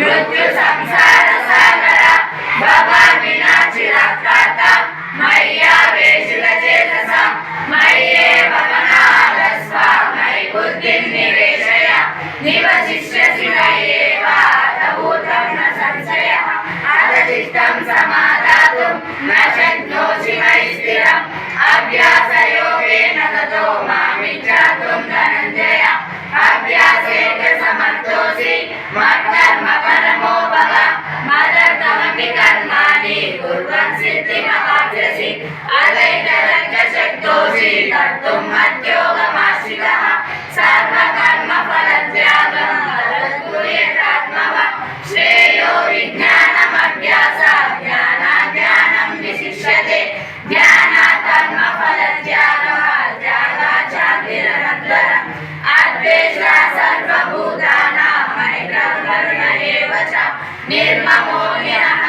మృత్యు సంసార సాగర భవ వినాశి రక్షాత మయ్యా వేషుల చేతస మయ్యే భవనాల స్వామై సంశయ అధచిష్టం సమాదాతుం న నిర్మమో నిరహ